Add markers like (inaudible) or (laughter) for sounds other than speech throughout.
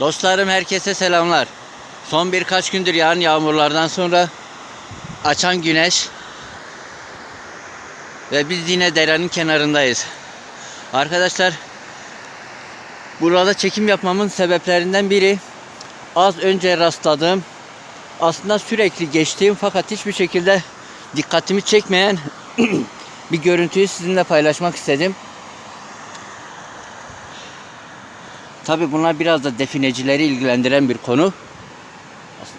Dostlarım herkese selamlar. Son birkaç gündür yağan yağmurlardan sonra açan güneş ve biz yine derenin kenarındayız. Arkadaşlar burada çekim yapmamın sebeplerinden biri az önce rastladığım aslında sürekli geçtiğim fakat hiçbir şekilde dikkatimi çekmeyen (clears throat) bir görüntüyü sizinle paylaşmak istedim. Tabi bunlar biraz da definecileri ilgilendiren bir konu.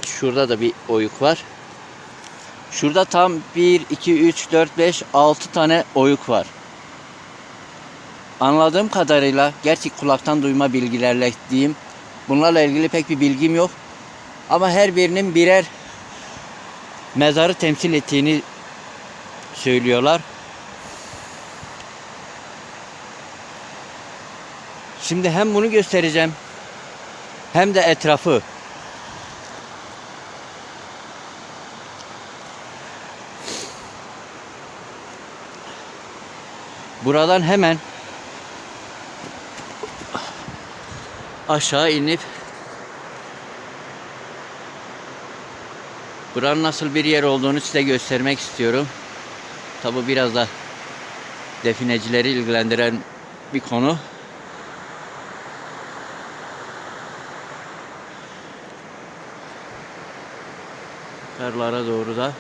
Şurada da bir oyuk var. Şurada tam 1, 2, 3, 4, 5, 6 tane oyuk var. Anladığım kadarıyla, gerçi kulaktan duyma bilgilerle diyeyim. Bunlarla ilgili pek bir bilgim yok. Ama her birinin birer mezarı temsil ettiğini söylüyorlar. Şimdi hem bunu göstereceğim hem de etrafı. Buradan hemen aşağı inip buranın nasıl bir yer olduğunu size göstermek istiyorum. Tabi biraz da definecileri ilgilendiren bir konu. Yukarılara doğru da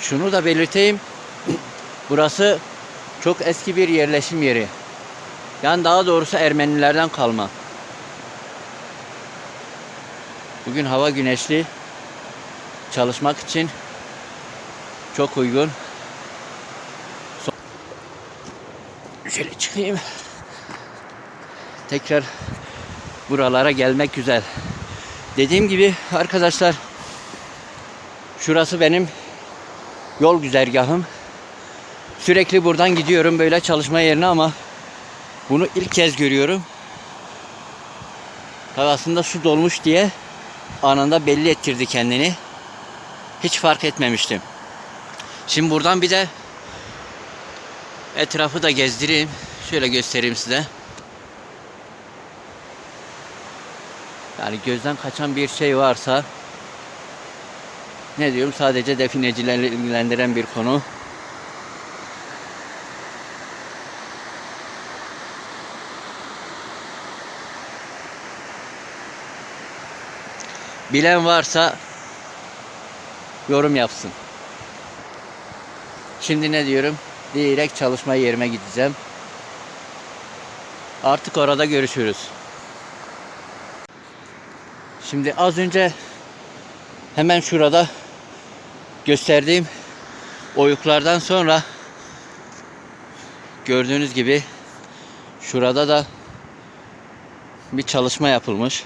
Şunu da belirteyim. Burası çok eski bir yerleşim yeri. Yani daha doğrusu Ermenilerden kalma. Bugün hava güneşli. Çalışmak için çok uygun. Şöyle çıkayım. Tekrar buralara gelmek güzel. Dediğim gibi arkadaşlar şurası benim yol güzergahım. Sürekli buradan gidiyorum böyle çalışma yerine ama bunu ilk kez görüyorum. Tabii aslında su dolmuş diye anında belli ettirdi kendini. Hiç fark etmemiştim. Şimdi buradan bir de etrafı da gezdireyim. Şöyle göstereyim size. Yani gözden kaçan bir şey varsa ne diyorum sadece definecilerle ilgilendiren bir konu. Bilen varsa yorum yapsın. Şimdi ne diyorum? Direkt çalışma yerime gideceğim. Artık orada görüşürüz. Şimdi az önce hemen şurada gösterdiğim oyuklardan sonra gördüğünüz gibi şurada da bir çalışma yapılmış.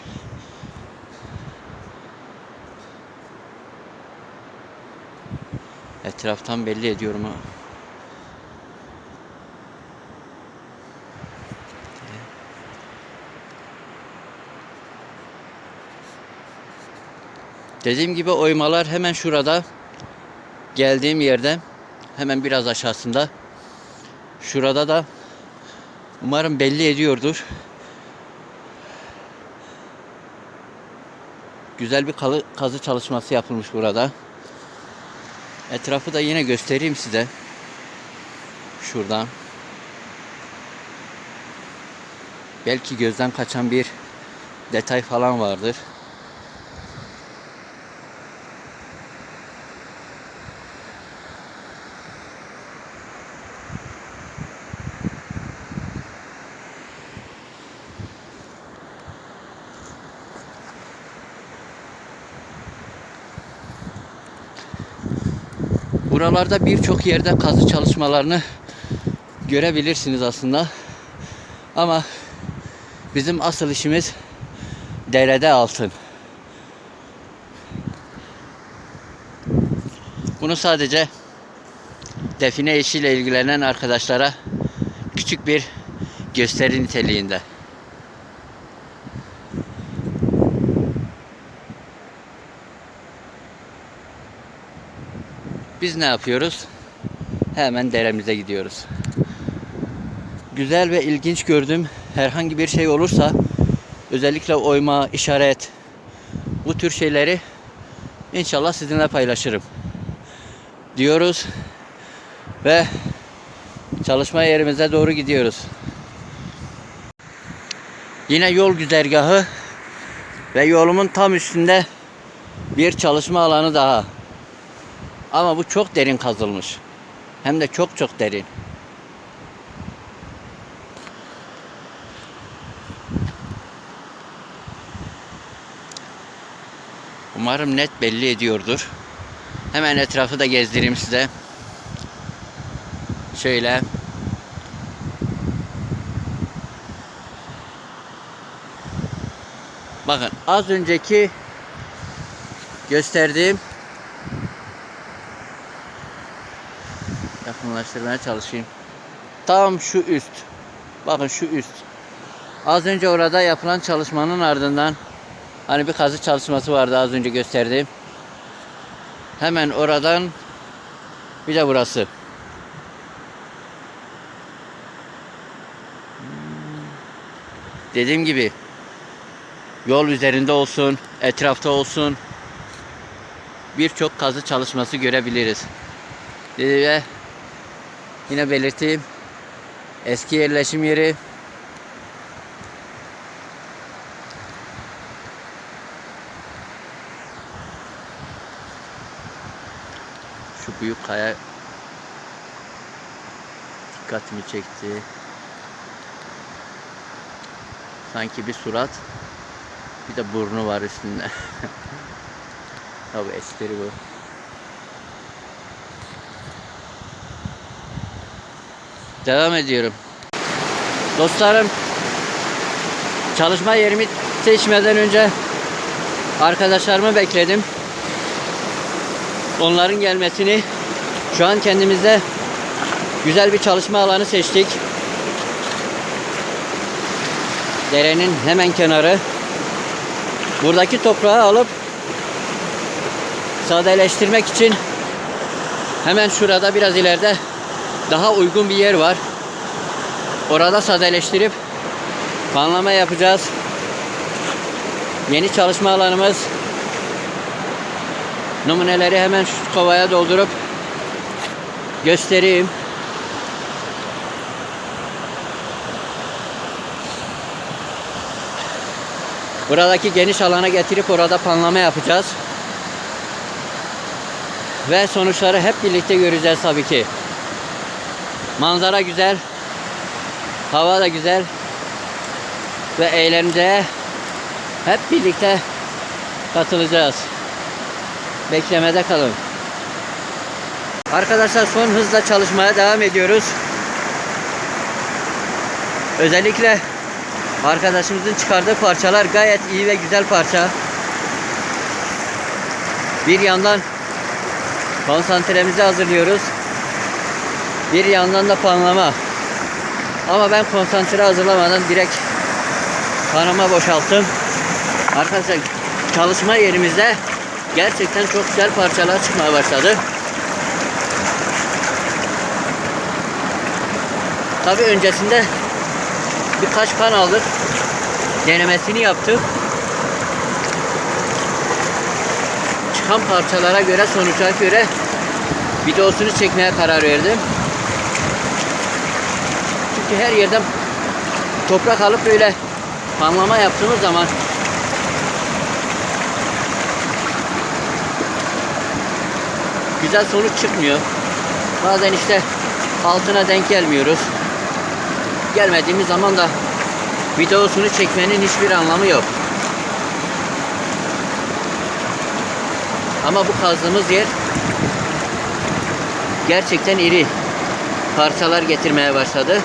Etraftan belli ediyorum ha. Dediğim gibi oymalar hemen şurada. Geldiğim yerde hemen biraz aşağısında. Şurada da umarım belli ediyordur. Güzel bir kazı çalışması yapılmış burada. Etrafı da yine göstereyim size. Şuradan. Belki gözden kaçan bir detay falan vardır. Buralarda birçok yerde kazı çalışmalarını görebilirsiniz aslında. Ama bizim asıl işimiz derede altın. Bunu sadece define işiyle ilgilenen arkadaşlara küçük bir gösteri niteliğinde. Biz ne yapıyoruz? Hemen deremize gidiyoruz. güzel ve ilginç gördüğüm herhangi bir şey olursa özellikle oyma, işaret bu tür şeyleri inşallah sizinle paylaşırım diyoruz ve çalışma yerimize doğru gidiyoruz. Yine yol güzergahı ve yolumun tam üstünde bir çalışma alanı daha. Ama bu çok derin kazılmış. Hem de çok çok derin. Umarım net belli ediyordur. Hemen etrafı da gezdireyim size. Şöyle. Bakın az önceki gösterdiğim yakınlaştırmaya çalışayım. Tam şu üst. Bakın şu üst. Az önce orada yapılan çalışmanın ardından hani bir kazı çalışması vardı az önce gösterdiğim. Hemen oradan bir de burası. Dediğim gibi yol üzerinde olsun, etrafta olsun birçok kazı çalışması görebiliriz. Ve yine belirteyim eski yerleşim yeri şu büyük kaya dikkatimi çekti. Sanki bir surat bir de burnu var üstünde. (laughs) Tabi espri bu. Devam ediyorum. Dostlarım çalışma yerimi seçmeden önce arkadaşlarımı bekledim. Onların gelmesini şu an kendimize güzel bir çalışma alanı seçtik. Derenin hemen kenarı. Buradaki toprağı alıp sadeleştirmek için hemen şurada biraz ileride daha uygun bir yer var. Orada sadeleştirip panlama yapacağız. Yeni çalışma alanımız. Numuneleri hemen şu kovaya doldurup göstereyim. Buradaki geniş alana getirip orada panlama yapacağız. Ve sonuçları hep birlikte göreceğiz tabii ki. Manzara güzel. Hava da güzel. Ve eğlenceye hep birlikte katılacağız. Beklemede kalın. Arkadaşlar son hızla çalışmaya devam ediyoruz. Özellikle arkadaşımızın çıkardığı parçalar gayet iyi ve güzel parça. Bir yandan konsantremizi hazırlıyoruz. Bir yandan da panlama. Ama ben konsantre hazırlamadan direkt panama boşalttım. Arkadaşlar çalışma yerimizde gerçekten çok güzel parçalar çıkmaya başladı. Tabi öncesinde birkaç pan aldık. Denemesini yaptık. Çıkan parçalara göre sonuca göre videosunu çekmeye karar verdim. Çünkü her yerden toprak alıp böyle panlama yaptığımız zaman güzel sonuç çıkmıyor. Bazen işte altına denk gelmiyoruz. Gelmediğimiz zaman da videosunu çekmenin hiçbir anlamı yok. Ama bu kazdığımız yer gerçekten iri parçalar getirmeye başladı.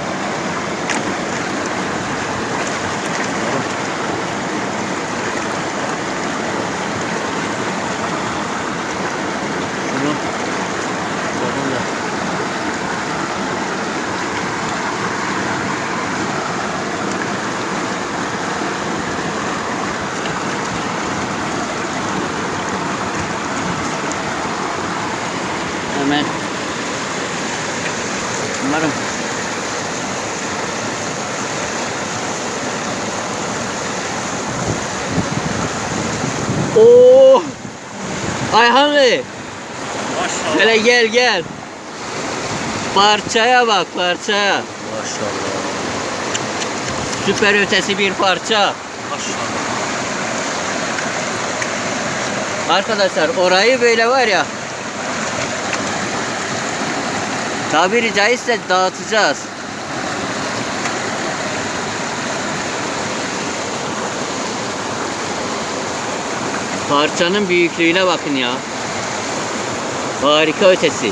Şunu sorun da. Hemen umarım Bey. Maşallah. Hele gel gel. Parçaya bak parçaya. Maşallah. Süper ötesi bir parça. Maşallah. Arkadaşlar orayı böyle var ya. Tabiri caizse dağıtacağız. Parçanın büyüklüğüne bakın ya. Harika ötesi.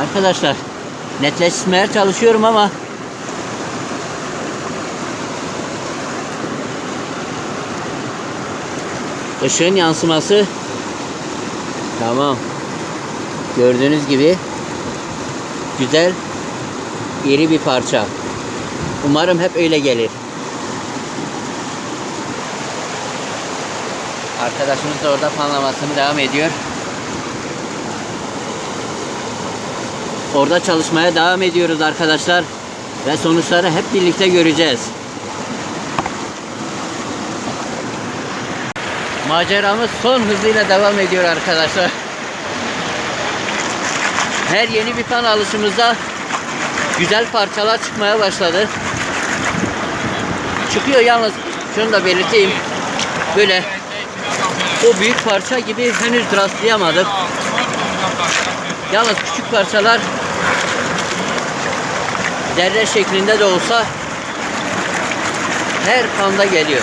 Arkadaşlar netleştirmeye çalışıyorum ama ışığın yansıması. Tamam. Gördüğünüz gibi güzel iri bir parça. Umarım hep öyle gelir. Arkadaşımız da orada fanlamasını devam ediyor. Orada çalışmaya devam ediyoruz arkadaşlar. Ve sonuçları hep birlikte göreceğiz. Maceramız son hızıyla devam ediyor arkadaşlar. Her yeni bir fan alışımızda güzel parçalar çıkmaya başladı. Çıkıyor yalnız şunu da belirteyim. Böyle o büyük parça gibi henüz rastlayamadık. Yalnız küçük parçalar zerre şeklinde de olsa her kanda geliyor.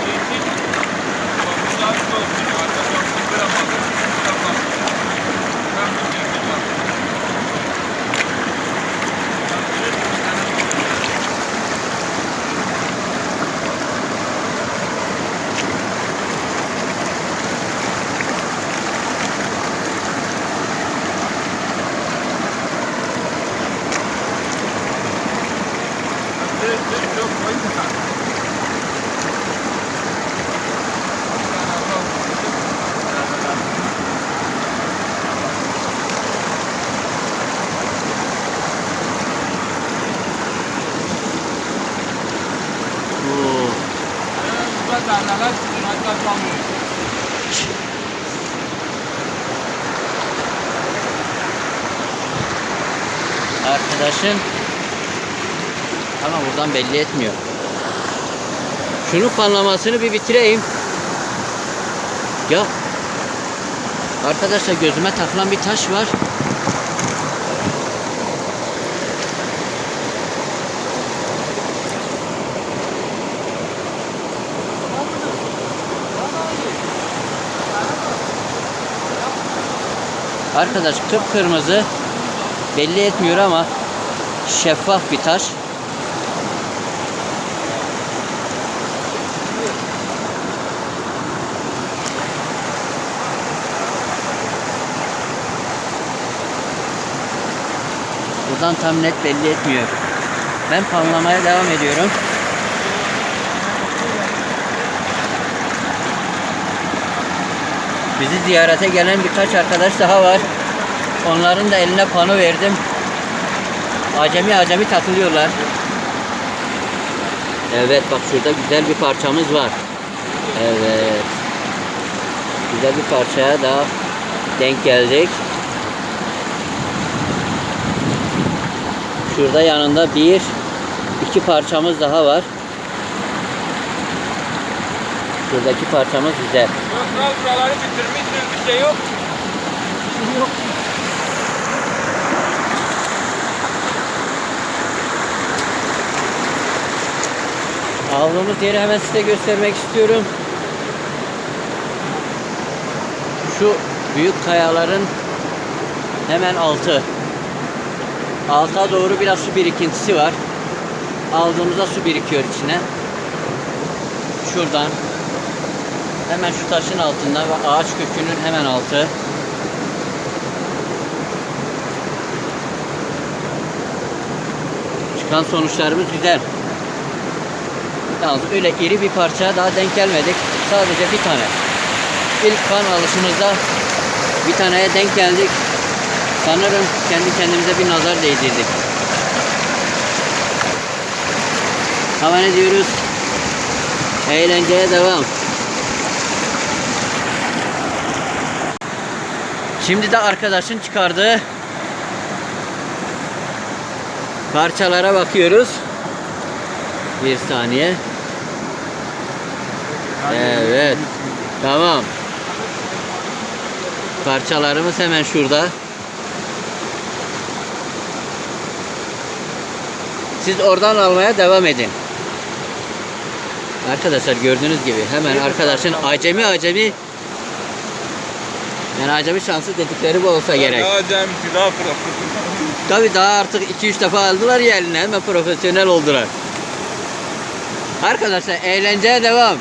Oo. Arkadaşın buradan belli etmiyor. Şunu fanlamasını bir bitireyim. Ya Arkadaşlar gözüme takılan bir taş var. Arkadaş kıpkırmızı belli etmiyor ama şeffaf bir taş. Buradan tam net belli etmiyor. Ben panlamaya devam ediyorum. Bizi ziyarete gelen birkaç arkadaş daha var. Onların da eline pano verdim. Acemi acemi takılıyorlar. Evet bak şurada güzel bir parçamız var. Evet. Güzel bir parçaya daha denk geldik. Şurada yanında bir, iki parçamız daha var. Şuradaki parçamız güzel. Yok buraları bitirmişsin bir şey yok. Yok. Aldığımız yeri hemen size göstermek istiyorum. Şu büyük kayaların hemen altı. Alta doğru biraz su birikintisi var. Aldığımızda su birikiyor içine. Şuradan hemen şu taşın altında ve ağaç kökünün hemen altı. Kan sonuçlarımız güzel. Yalnız öyle iri bir parça daha denk gelmedik. Sadece bir tane. İlk kan alışımızda bir taneye denk geldik. Sanırım kendi kendimize bir nazar değdirdik. Ama ne diyoruz? Eğlenceye devam. Şimdi de arkadaşın çıkardığı parçalara bakıyoruz. Bir saniye. Evet. Tamam. Parçalarımız hemen şurada. Siz oradan almaya devam edin. Arkadaşlar gördüğünüz gibi hemen arkadaşın acemi acemi yani acemi şansı dedikleri bu olsa gerek. Daha profesyonel. Tabi daha artık 2-3 defa aldılar ya eline hemen profesyonel oldular. Arkadaşlar eğlenceye devam.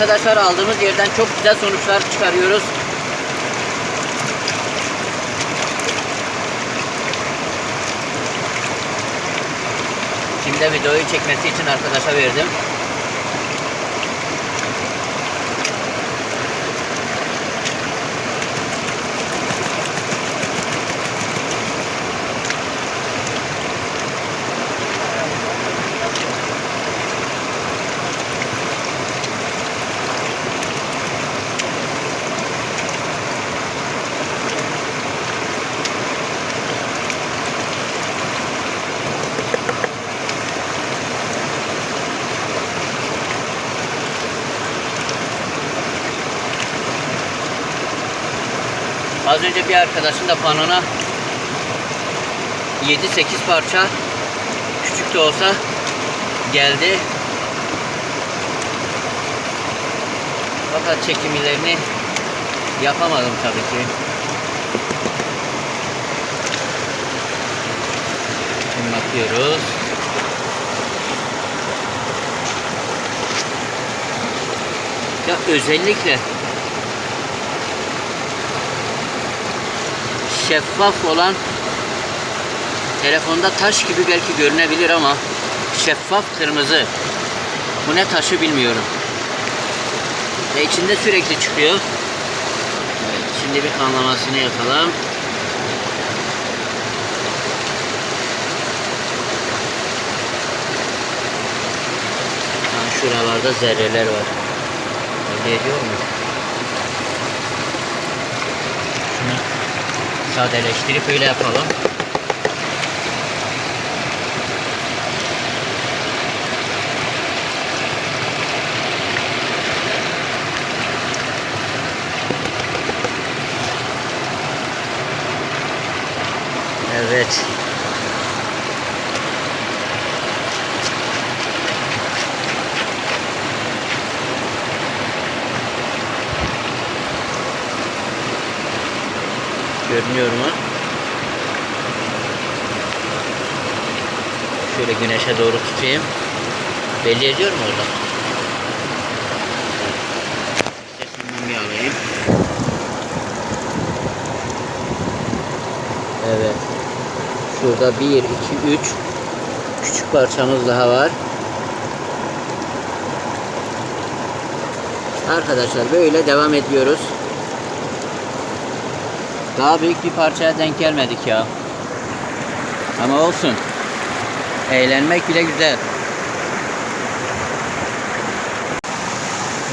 Arkadaşlar aldığımız yerden çok güzel sonuçlar çıkarıyoruz. Şimdi de videoyu çekmesi için arkadaşa verdim. Az önce bir arkadaşın da panona 7-8 parça küçük de olsa geldi. Fakat çekimlerini yapamadım tabii ki. Şimdi bakıyoruz. Ya özellikle şeffaf olan telefonda taş gibi belki görünebilir ama şeffaf kırmızı. Bu ne taşı bilmiyorum. Ve içinde sürekli çıkıyor. Evet, şimdi bir kanlamasını yapalım. Şuralarda zerreler var. Belli ediyor mu? Sadeleştirip öyle yapalım. Evet. Görünüyor mu? Şöyle güneşe doğru tutayım. Belli ediyor mu orada? Sesinden bir. Evet. Şurada 1, 2, 3 küçük parçamız daha var. Arkadaşlar böyle devam ediyoruz. Daha büyük bir parçaya denk gelmedik ya. Ama olsun. Eğlenmek bile güzel.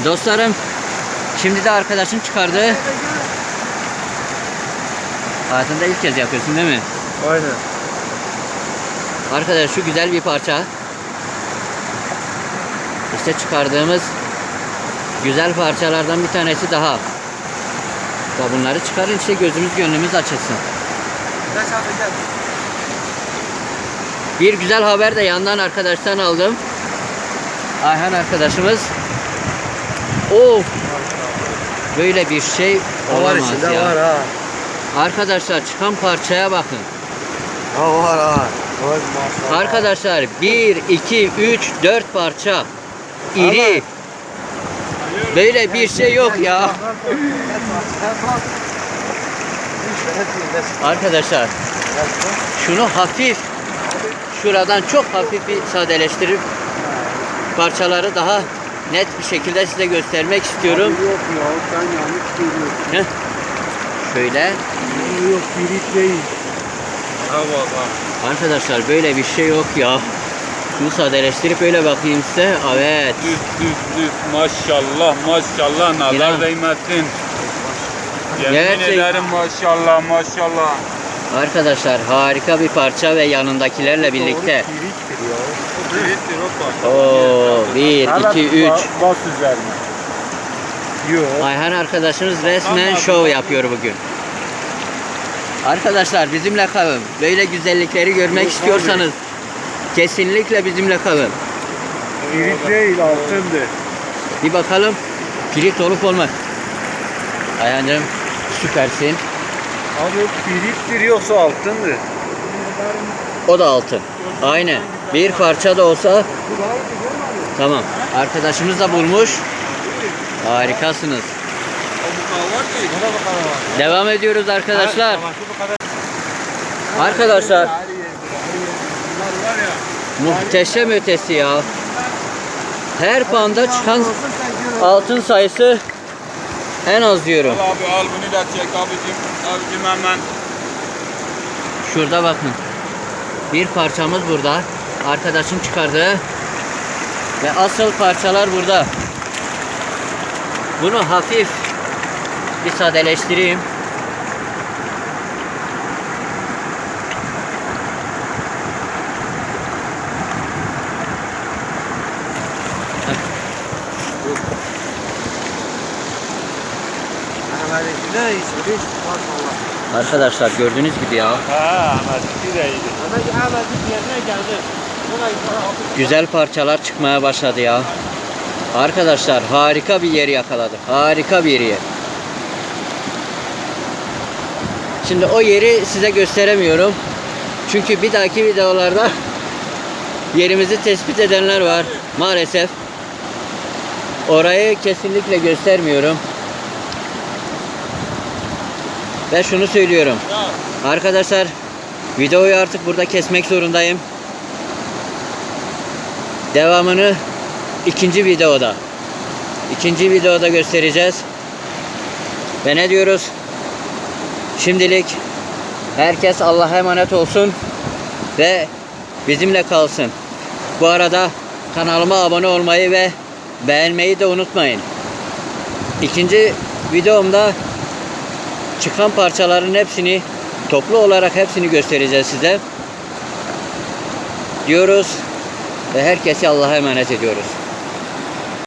Dostlarım, şimdi de arkadaşın çıkardığı Hayatında ilk kez yapıyorsun değil mi? Aynen. Arkadaş şu güzel bir parça. İşte çıkardığımız güzel parçalardan bir tanesi daha. Ya bunları çıkarın işte gözümüz gönlümüz açılsın. Bir güzel haber de yandan arkadaştan aldım. Ayhan arkadaşımız. O böyle bir şey O var olamaz içinde ya. var ha. Arkadaşlar çıkan parçaya bakın. Ha var ha. Arkadaşlar 1, 2, 3, 4 parça. İri. Böyle bir şey yok ya. Arkadaşlar şunu hafif şuradan çok hafif bir sadeleştirip parçaları daha net bir şekilde size göstermek istiyorum. Yok ya sen yanlış görüyorsun. Heh. Şöyle Yok birik değil. Bak arkadaşlar böyle bir şey yok ya. Şunu sadeleştirip öyle bakayım size. Evet. Düz düz düz maşallah maşallah nazar değmesin. Yemin Gerçek- ederim maşallah maşallah. Arkadaşlar harika bir parça ve yanındakilerle birlikte. Oo, 1, 2, 3. Bas üzerine. Yok. Ayhan arkadaşımız resmen şov yapıyor bugün. Arkadaşlar bizimle kalın. Böyle güzellikleri görmek istiyorsanız kesinlikle bizimle kalın. Birik değil altındır. Bir bakalım pirit olup olmaz. Ayhancığım süpersin. Abi biriktir yoksa altındır. O da altın. Aynen. Bir parça da olsa tamam. Arkadaşımız da bulmuş. Harikasınız. Devam ediyoruz arkadaşlar. Arkadaşlar muhteşem ötesi ya. Her panda çıkan altın sayısı en az diyorum. Al abi al bunu da çek abicim. Abicim hemen. Şurada bakın. Bir parçamız burada. Arkadaşım çıkardı. Ve asıl parçalar burada. Bunu hafif bir sadeleştireyim. Arkadaşlar gördüğünüz gibi ya. Ha Ahmet'inki de iyiydi. Güzel parçalar çıkmaya başladı ya. Arkadaşlar harika bir yer yakaladık. Harika bir yer. Şimdi o yeri size gösteremiyorum. Çünkü bir dahaki videolarda yerimizi tespit edenler var. Maalesef. Orayı kesinlikle göstermiyorum. Ve şunu söylüyorum. Arkadaşlar videoyu artık burada kesmek zorundayım. Devamını ikinci videoda. ikinci videoda göstereceğiz. Ve ne diyoruz? Şimdilik herkes Allah'a emanet olsun ve bizimle kalsın. Bu arada kanalıma abone olmayı ve beğenmeyi de unutmayın. İkinci videomda çıkan parçaların hepsini toplu olarak hepsini göstereceğiz size. Diyoruz ve herkesi Allah'a emanet ediyoruz.